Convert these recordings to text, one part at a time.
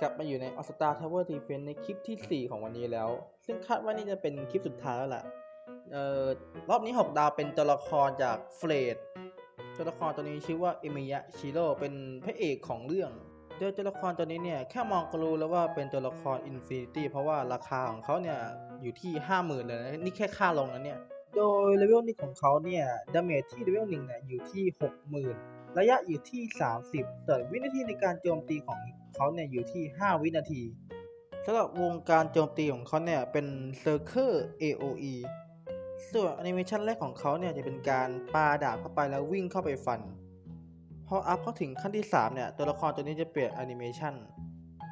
กลับมาอยู่ใน All Star Tower Defense ในคลิปทีสี่ 4 ของวันนี้แล้ว ซึ่งคาดว่านี่จะเป็นคลิปสุดท้ายแล้วล่ะเอ่อรอบนี้ 6 ดาวเป็นตัวละครจากเฟรดตัวละครตัวนี้ชื่อว่าเอมิยะชิโร่เป็นพระเอกของเรื่อง โดยตัวละครตัวนี้เนี่ยแค่มองก็รู้แล้วว่าเป็นตัวละครอินฟินิตี้เพราะว่าราคาของเขาเนี่ยอยู่ที่ 50,000เลยนะนี่แค่ค่าลงนะเนี่ย โดยเลเวลนี้ของเขาเนี่ยดาเมจที่เลเวลหนึ่งเนี่ยอยู่ที่ 60,000 ระยะอยู่ที่ 30ส่วนวินาทีในการโจมตีของเขาเนี่ยอยู่ที่ 5 วินาทีสำหรับวงการโจมตีของเขาเนี่ยเป็น Circle AOE ส่วนแอนิเมชันแรกของเขาเนี่ยจะเป็นการปาดาบเข้าไปแล้ววิ่งเข้าไปฟัน พออัพเข้าถึงขั้นที่ 3 เนี่ย ตัวละครตัวนี้จะเปลี่ยนแอนิเมชัน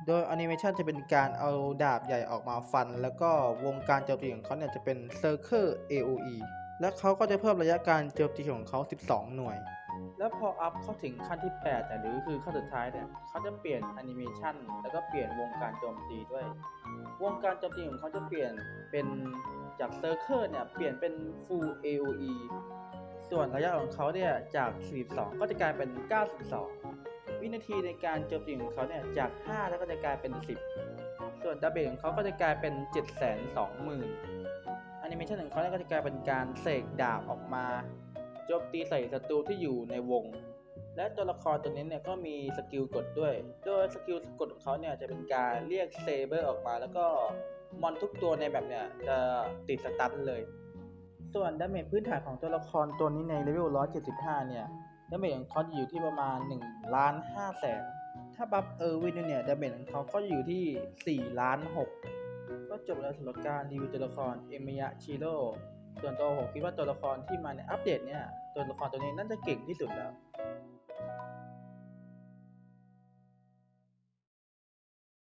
โดยแอนิเมชันจะเป็นการเอาดาบใหญ่ออกมาฟัน แล้วก็วงการโจมตีของเขาเนี่ยจะเป็น Circle AOE และเขาก็จะเพิ่มระยะการโจมตีของเขา 12 หน่วย แล้วพออัพเข้าถึงขั้นที่8เนี่ยหรือคือขั้นสุดท้ายเนี่ยเขาจะเปลี่ยนแอนิเมชันแล้วก็เปลี่ยนวงการโจมตีด้วย วงการโจมตีของเขาจะเปลี่ยนเป็นจากเซอร์เคิลเนี่ยเปลี่ยนเป็น Full AOE ส่วนระยะของเขาเนี่ยจาก 42 ก็จะกลายเป็น 92 วินาทีในการโจมตีของเขาเนี่ยจาก 5 แล้วก็จะกลายเป็น 10 ส่วนดาเบจของเขาก็จะกลายเป็น 720,000แอนิเมชันของเขาเนี่ยก็จะกลายเป็นการเสกดาบออกมาโจมตีใส่ศัตรูที่อยู่ในวง และตัวละครตัวนี้เนี่ยก็มีสกิลกดด้วย โดยสกิลกดของเขาเนี่ยจะเป็นการเรียกเซเบอร์ออกมา แล้วก็มอนทุกตัวในแบบเนี่ยจะติดสตันเลย ส่วนดาเมจพื้นฐานของตัวละครตัวนี้ในเลเวล175 เนี่ย ดาเมจของเขาจะอยู่ที่ประมาณ1ล้าน5แสนถ้าบัฟเออร์วินเนี่ยดาเมจของเขาก็อยู่ที่4ล้าน6ก็จบแล้วสำหรับการรีวิวตัวละครเอมิยะชิโร่ส่วนตัวผมคิดว่าตัวละครที่มาในอัปเดตเนี่ยตัวละครตัวนี้น่าจะเก่งที่สุดแล้ว